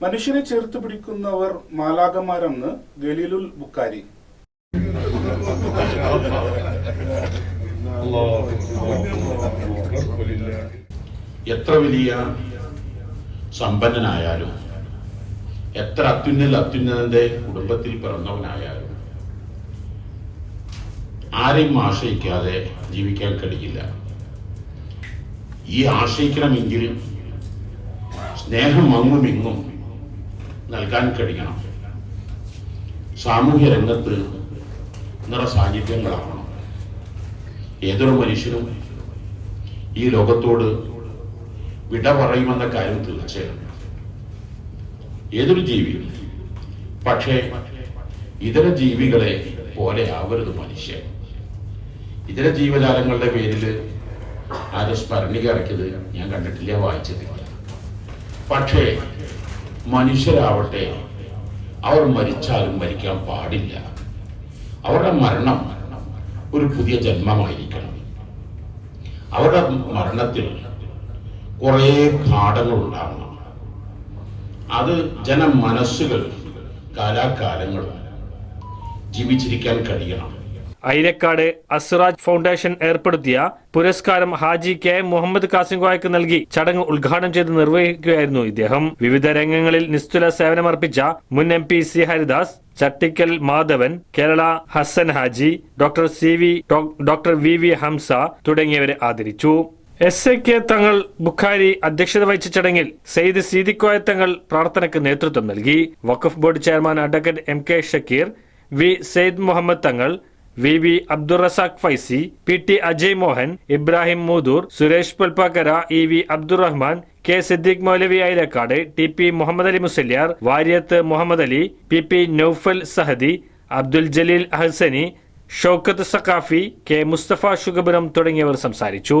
മനുഷ്യനെ ചേർത്ത് പിടിക്കുന്നവർ മാലാകമാരെന്ന് ഗലീലുൽ ബുക്കാരി എത്ര വലിയ സമ്പന്നനായാലും എത്ര അത്യുന്നൽ അത്യുന്നതന്റെ കുടുംബത്തിൽ പിറന്നവനായാലും ആരെയും ആശ്രയിക്കാതെ ജീവിക്കാൻ കഴിയില്ല. ഈ ആശ്രയിക്കണമെങ്കിൽ സ്നേഹം അങ്ങും ഇങ്ങും നൽകാൻ കഴിയണം. സാമൂഹ്യ രംഗത്ത് നിറസാന്നിധ്യങ്ങളാവണം ഏതൊരു മനുഷ്യനും ഈ ലോകത്തോട് വിട പറയുമെന്ന കാര്യം തീർച്ചയാണ് ഏതൊരു ജീവിയും പക്ഷേ ഇതര ജീവികളെ പോലെ ആവരുത് മനുഷ്യൻ. ഇതര ജീവജാലങ്ങളുടെ പേരിൽ ആരും സ്മരണിക ഇറക്കിയത് ഞാൻ കണ്ടിട്ടില്ല വായിച്ചിട്ടില്ല. പക്ഷേ മനുഷ്യരാവട്ടെ. അവർ മരിച്ചാലും മരിക്കാൻ പാടില്ല. അവരുടെ മരണം ഒരു പുതിയ ജന്മമായിരിക്കണം. അവരുടെ മരണത്തിൽ കുറേ പാഠങ്ങൾ ഉണ്ടാകണം അത് ജനമനസ്സുകൾ കാലാകാലങ്ങൾ ജീവിച്ചിരിക്കാൻ കഴിയണം. ഐരക്കാട് അസ്റാജ് ഫൗണ്ടേഷൻ ഏർപ്പെടുത്തിയ പുരസ്കാരം ഹാജി കെ മുഹമ്മദ് കാസിംഗോയ്ക്ക് നൽകി ചടങ്ങ് ഉദ്ഘാടനം ചെയ്ത് നിർവഹിക്കുകയായിരുന്നു ഇദ്ദേഹം. വിവിധ രംഗങ്ങളിൽ നിസ്തുല സേവനമർപ്പിച്ച മുൻ M P C Haridas Chattikkal Madhavan Kerala Hasan Haji doctor C V doctor V V Hamsa തുടങ്ങിയവരെ ആദരിച്ചു. S A K Thangal Bukhari അധ്യക്ഷത വഹിച്ച ചടങ്ങിൽ സെയ്ദ് സീദിക്കോയ തങ്ങൾ പ്രാർത്ഥനയ്ക്ക് നേതൃത്വം നൽകി. Waqf board chairman advocate M K Shakeer V Syed Muhammad Thangal V V Abdurazak Faizi P T Ajay Mohan Ibrahim Moothur Suresh Pulpakkara E V Abdurahman K Siddique Moulavi Ailakkad T P Muhammad Ali Musliyar Varyath Muhammad Ali P P Noufal Sahadi Abdul Jaleel Ahsani Shoukath Saqafi K Musthafa Shugaburam തുടങ്ങിയവർ സംസാരിച്ചു.